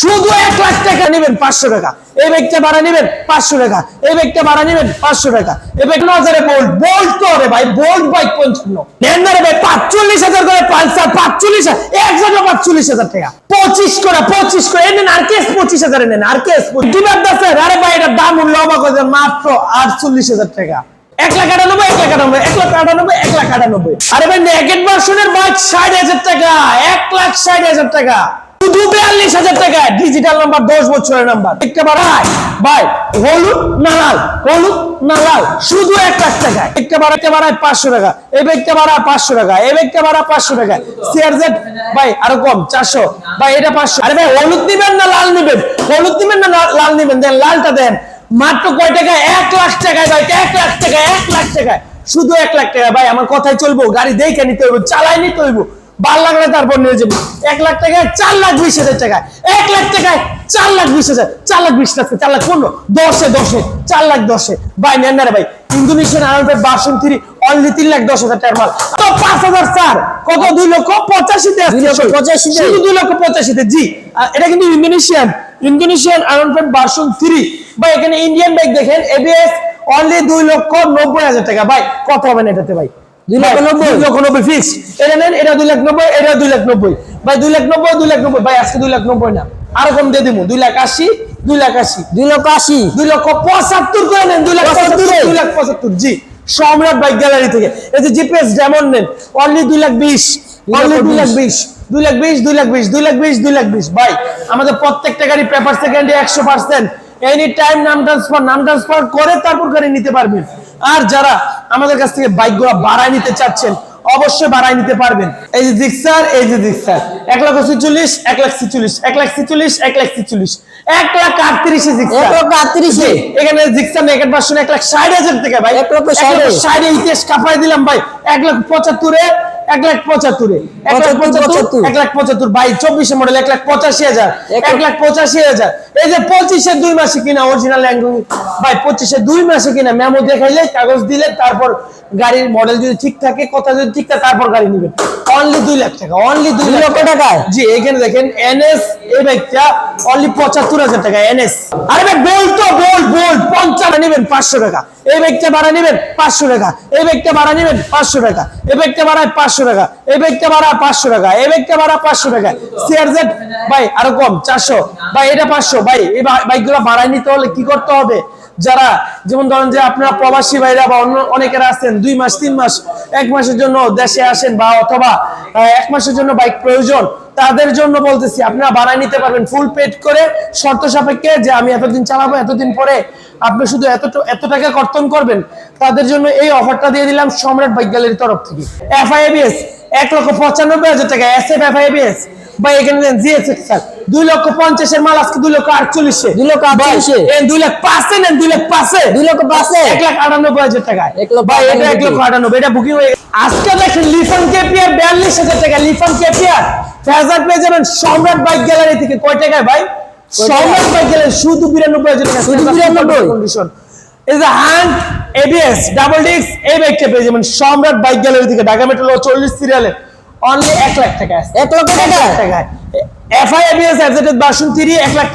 শুধু এক লাখ টাকা নেবেন পাঁচশো টাকা। এই ব্যাগটা ভাড়া নেবেন পাঁচশো টাকা। এই ব্যাগটা ভাড়া নেবেন পাঁচশো টাকা। এই ব্যাগ হাজারে বোল্ট বোল্ট তো রে ভাই বোল্ট বাইক পঞ্চান্ন। নেন না ভাই, পাঁচচল্লিশ হাজার করে পালসার, পাঁচচল্লিশ একজনে পাঁচচল্লিশ হাজার টাকা। পঁচিশ করে পঁচিশ করে, এই নেন, আর কেস পঁচিশ হাজার নেন, আর কেস ডিমান্ড আছে, আরে ভাই, এটার দাম মূল্য অবাক মাত্র আটচল্লিশ হাজার টাকা। এক লাখ আটানব্বই, এক লাখ আটানব্বই, এক লাখ আটানব্বই, এক লাখ আটানব্বই। আরে ভাই নেগেট ভার্সনের বাইক ষাট হাজার টাকা, এক লাখ ষাট হাজার টাকা। শুধু বিয়াল্লিশ হাজার টাকা। ডিজিটাল নাম্বার দশ বছরের নাম্বার বাড়ায় ভাই, হলুদ না লাল হলুদ না লাল শুধু এক লাখ টাকা। একটা বাড়াতে বাড়ায় পাঁচশো টাকা। এই ব্যাগটা বাড়ায় পাঁচশো টাকা। এই ব্যাগটা বাড়ায় পাঁচশো টাকা। ভাই, আরও কম, চারশো। ভাই, এটা পাঁচশো। আরে ভাই, হলুদ নিবেন না লাল নিবেন? হলুদ নিবেন না লাল নিবেন? দেন লালটা দেন। মাত্র কয় টাকা? এক লাখ টাকায়, ভাই, এক লাখ টাকা এক লাখ টাকায়। শুধু এক লাখ টাকা। ভাই, আমার কথাই চলবো, গাড়ি দেখে নিতে হইব চালাই নিতে হইব। ভালো লাগলে তারপর নিয়ে যাব। এক লাখ টাকায় চার লাখ বিশ হাজার টাকায়। এক লাখ টাকায় চার লাখ বিশ হাজার। চার লাখ বিশ লাখ চার লাখ পনেরো। দশে দশে চার লাখ দশে। ভাই নেন না রে ভাই ইন্দোনেশিয়ান আরবে বাসন থ্রি অনলি তিন লাখ দশ হাজার টাকার মাল। তো পাঁচ হাজার চার কত? দুই লক্ষ পঁচাশিতে শুধু দুই লক্ষ পঁচাশিতে জি। এটা কিন্তু ইন্দোনেশিয়ান ইন্দোনেশিয়ান থ্রি এখানে ইন্ডিয়ান বাইক দেখেন এবিএস অনলি দুই লক্ষ নব্বই হাজার টাকা। ভাই কত হবে না এটাতে ভাই। দুই ভাই, নব্বই? দুই লক্ষ নব্বই ফিক্স এটা নেন এটা দুই লাখ নব্বই এটা দুই লাখ নব্বই ভাই দুই লাখ নব্বই দুই লাখ নব্বই ভাই আজকে দুই লাখ নব্বই না আরও কম দিয়ে দিব দুই লাখ আশি দুই লাখ আশি দুই লক্ষ আশি দুই লক্ষ পঁচাত্তর করে নেন দুই লাখ পঁচাত্তর দুই লাখ পঁচাত্তর জি সম্রাট বাইক গ্যালারি থেকে এই যে জিপিএস ডায়মন্ড নেন অনলি দুই লাখ বিশ অনলি দুই লাখ বিশ দুই লাখ বিশ দুই লাখ বিশ দুই লাখ বিশ দুই লাখ বিশ ভাই আমাদের প্রত্যেকটা গাড়ি পেপার সেকেন্ডে একশো পার্সেন্ট এনি টাইম নাম ট্রান্সফার নাম ট্রান্সফার করে তারপর গাড়ি নিতে পারবেন আর যারা আমাদের কাছ থেকে বাইকগুলো বাড়াই নিতে চাচ্ছেন অবশ্যই বাড়ায় নিতে পারবেন। এই যে জিক্সার এই যে জিক্সার এক লাখ ছিচল্লিশ এক লাখ ছিচল্লিশ এক লাখ ছিচল্লিশ এক লাখ ছিচল্লিশ। এক লাখ আটত্রিশে জিক্সার এক লক্ষ আটত্রিশে? এখানে জিক্সার নেকেট ভার্সন এক লাখ ষাট হাজার থেকে ভাই। এক ষাট? ষাটে ইতিহাস কাপাই দিলাম ভাই। এক লাখ পঁচাত্তরে এক লাখ পঁচাত্তরে। এক লাখ পঁচাত্তর। এক লাখ চব্বিশে মডেল এক লাখ পঁচাশি হাজার এক লাখ পঁচাশি হাজার। এই যে পঁচিশে দুই মাসে কিনা অরিজিনাল ভাই পঁচিশে দুই মাসে কিনা মেমো দেখাইলে কাগজ দিলে তারপর গাড়ির মডেল যদি ঠিক থাকে কথা যদি ঠিক থাকে তারপর গাড়ি নেবেন অনলি দুই লাখ টাকা অনলি দুই লক্ষ টাকায়? জি এখানে দেখেন এনএস এই বাইকটা অনলি পঁচাত্তর হাজার টাকা এনএস আরে ভাই বোল্ট তো বোল্ট বোল্ট পঞ্চান্ন নেবেন পাঁচশো টাকা। এই ব্যাগটা ভাড়া নেবেন পাঁচশো টাকা। এই ব্যাগটা ভাড়া নেবেন পাঁচশো টাকা। এই ব্যাগটা ভাড়ায় পাঁচশো টাকা। এই ব্যাগটা ভাড়া পাঁচশো টাকা, এই ব্যাগটা ভাড়া পাঁচশো টাকা। সিআরজেড ভাই, আরও কম, চারশো। ভাই, এটা পাঁচশো। ভাই, এই বাইকগুলো ভাড়ায় নিতে হলে কি করতে হবে? যারা, যেমন ধরেন যে আপনারা প্রবাসী ভাইরা বা অন্য অনেকেরা আসেন দুই মাস, তিন মাস, এক মাসের জন্য দেশে আসেন বা অথবা এক মাসের জন্য বাইক প্রয়োজন তাদের জন্য বলতেছি, আপনারা বানায় নিতে পারবেন ফুল পেড করে। শর্ত সাপেক্ষে যে আমি এতদিন চালাবো, এতদিন পরে আপনি শুধু এত এত টাকা কর্তন করবেন, তাদের জন্য এই অফারটা দিয়ে দিলাম সম্রাট বাইক গ্যালারির তরফ থেকে। এফআইএবিএস এক লক্ষ পঁচানব্বই হাজার টাকা এস এফ এফআইএবিএস বা এখানে দেন জিএসএক্স স্যার। দুই লক্ষ পঞ্চাশের মাল আজকে দুই লক্ষ আটচল্লিশে। দুই লক্ষ আটচল্লিশে? দুই লাখ পাঁচে নেন দুই লাখ পাঁচে। দুই লক্ষ পাঁচে? এক লাখ আটানব্বই হাজার টাকা এক লক্ষ ভাই এটা এক। লক্ষ আটানব্বই এটা বুকিং হয়ে আজকে দেখেন লিফন কেপিয়ার বিয়াল্লিশ হাজার টাকা লিফন কেপিয়ার ফেজার পেয়ে যাবেন সম্রাট বাইক গ্যালারি থেকে। কয় টাকায় ভাই? সম্রাট বাইক গ্যালারি শুধু বিরানব্বই হাজার টাকা। শুধু 92? কন্ডিশন এই যে হ্যান্ড এবিএস ডাবল ডিস্ক এই বাইকটা পেয়ে যাবেন সম্রাট বাইক গ্যালারি থেকে। ঢাকা মেট্রো চল্লিশ সিরিয়ালে অনলি লাখ টাকা আছে। লক্ষ? এফআই এবিএস লাখ লাখ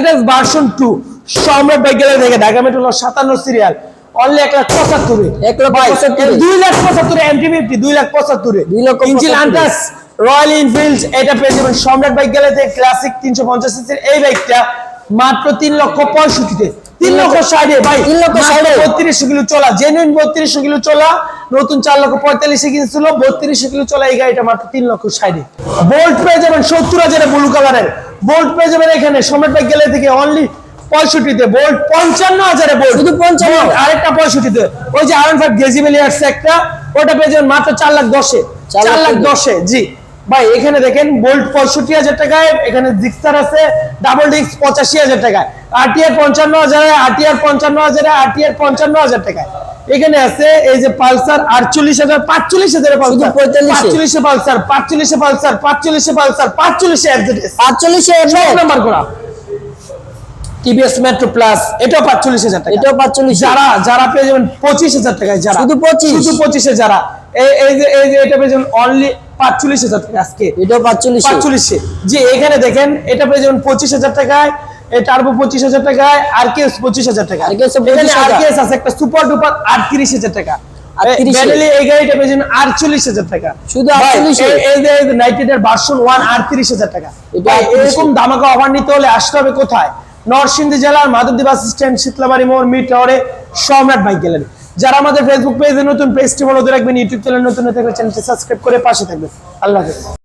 লক্ষ version two Samrat bike Dhaka metro সাতান্ন সিরিয়াল অনলি লাখ লক্ষ লাখ এমটি লাখ পঁচাত্তরে। দুই লক্ষ ইঞ্জিন আন্টাস রয়্যাল এনফিল্ড এটা পেয়ে যাবেন। সম্রাট বাইক গ্যালারিতে ক্লাসিক তিনশো পঞ্চাশ সিসির এই বাইকটা মাত্র তিন লক্ষ পঁয়ষট্টিতে। তিন লক্ষ ষাটে ভাই। তিন লক্ষ ষাটে। বত্রিশশো কিলো চলা জেনুইন বত্রিশশো কিলো চলা নতুন চার লক্ষ পঁয়তাল্লিশে কিনছিল বত্রিশশো কিলো চলা এই গাড়িটা মাত্র তিন লক্ষ ষাটে বোল্ট পেয়ে যাবেন সত্তর হাজারে ব্লু কালারের বোল্ট পেয়ে যাবেন এখানে সম্রাট গ্যালারি থেকে অনলি পঁয়ষট্টিতে বোল্ট পঞ্চান্ন হাজারে বোল্ট শুধু 55? Bolt আরেকটা পঁয়ষট্টিতে ওই যে আরন ফাইভ গেজিবেলি আসছে একটা ওটা পেয়ে যাবেন মাত্র চার লাখ দশে চার লাখ দশে জি। ভাই এখানে দেখেন বোল্ট পঁয়ষট্টি হাজার টাকায় এখানে জিক্সার আছে ডাবল ডিস্ক পঁচাশি হাজার টাকায়। আরটিআর পঞ্চান্ন হাজারে আরটিআর পঞ্চান্ন হাজারে আরটিআর পঞ্চান্ন হাজার টাকায়। এখানে আছে এই যে পালসার আটচল্লিশ হাজার পাঁচচল্লিশ হাজার পালসার। 45 পাঁচচল্লিশে পালসার পাঁচচল্লিশে পালসার পাঁচচল্লিশে পালসার পাঁচচল্লিশে সব নাম্বার করা। টিভিএস মেট্রো প্লাস এটাও পাঁচচল্লিশ হাজার টাকা। এটাও পাঁচচল্লিশ। যারা যারা পেয়ে যাবেন পঁচিশ হাজার টাকায় যারা। শুধু 25? শুধু পঁচিশে যারা। এই এই যে এই যে এটা পেয়ে যাবেন অনলি পাঁচচল্লিশ হাজার টাকা আজকে। এটাও পাঁচচল্লিশে পাঁচচল্লিশে এখানে দেখেন এটা পেয়ে যাবেন পঁচিশ হাজার টাকায় এটা পঁচিশ হাজার টাকায় আর কেস পঁচিশ হাজার টাকা। RKS এখানে 25,000 আর কেস আছে একটা সুপার ডুপার আটত্রিশ হাজার টাকা। এই গাড়িটা পেয়ে আটচল্লিশ হাজার টাকা। শুধু ভাই, 48,000 এই- এই যে নাইটের ভার্সন ওয়ান আটত্রিশ হাজার টাকা। এটা ভাই, 38,000 এরকম দামাকা অফার নিতে হলে আসতে হবে কোথায়? নরসিংদী জেলার মাধবদী বাস স্ট্যান্ড শীতলাবাড়ি মোড় মিড টাওয়ারে সম্রাট বাইক গ্যালারি যারা আমাদের ফেসবুক পেজে নতুন পেজটি ফলো রাখবেন ইউটিউব চ্যানেল নতুন হতে চ্যানেলটি সাবস্ক্রাইব করে পাশে থাকবেন। আল্লাহ হাফেজ।